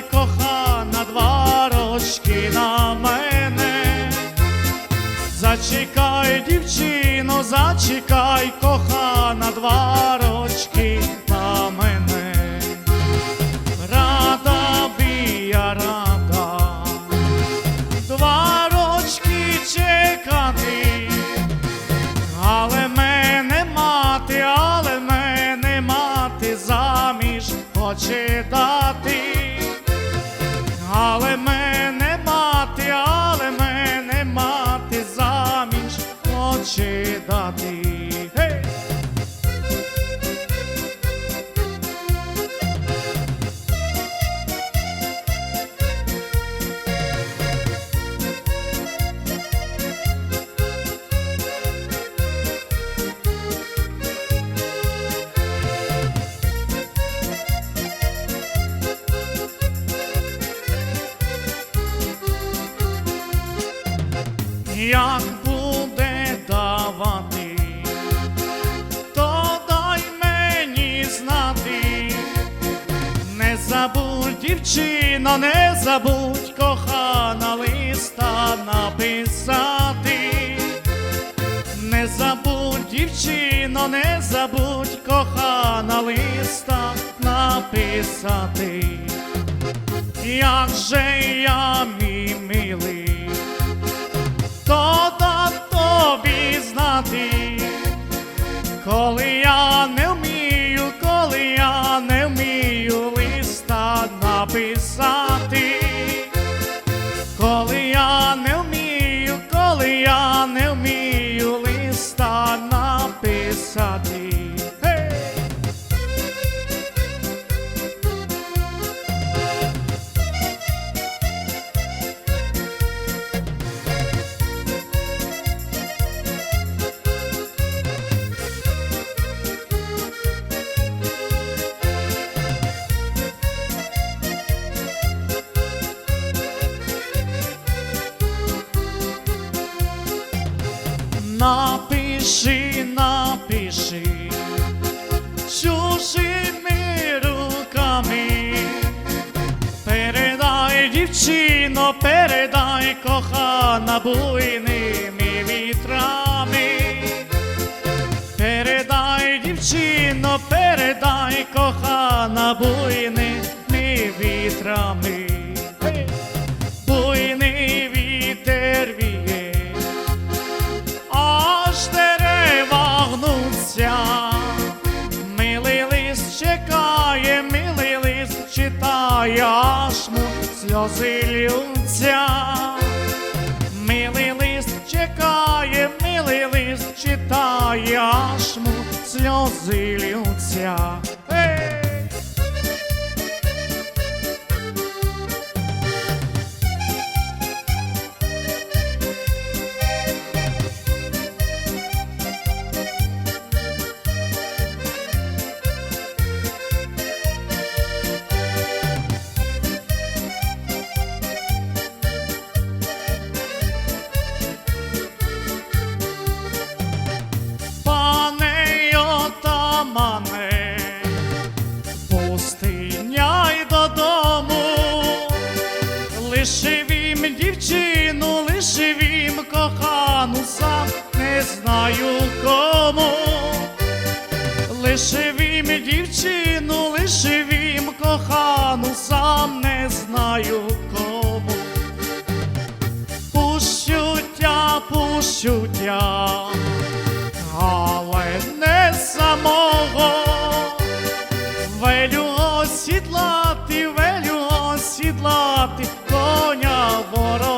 Зачекай, кохана, два рочки на мене. Зачекай, дівчино, зачекай, кохана, два рочки на мене. Рада би я рада, два рочки чекати, але мене мати, але мене мати заміж хоче дати, Як буде давати, то дай мені знати. Не забудь, дівчино, не забудь, кохана листа написати. Не забудь, дівчино, не забудь, кохана листа написати. Як же я, коли я не вмію, коли я не вмію листа написати, коли я не вмію, коли я не вмію листа написати. Напиши, напиши. Чужими руками, передай, дівчино, передай кохана буйними вітрами, передай, дівчино, передай кохана буйними вітрами. Сльози ллються. Милий лист чекає, милий лист читає, аж му сльози льються. Отамане, пустиня й додому, лишив їм дівчину, лишив їм кохану, сам не знаю кому. Лишив їм дівчину, лишив кохану, сам не знаю кому. Пущуття, пущуття, осідлати, велю осідлати коня вороного.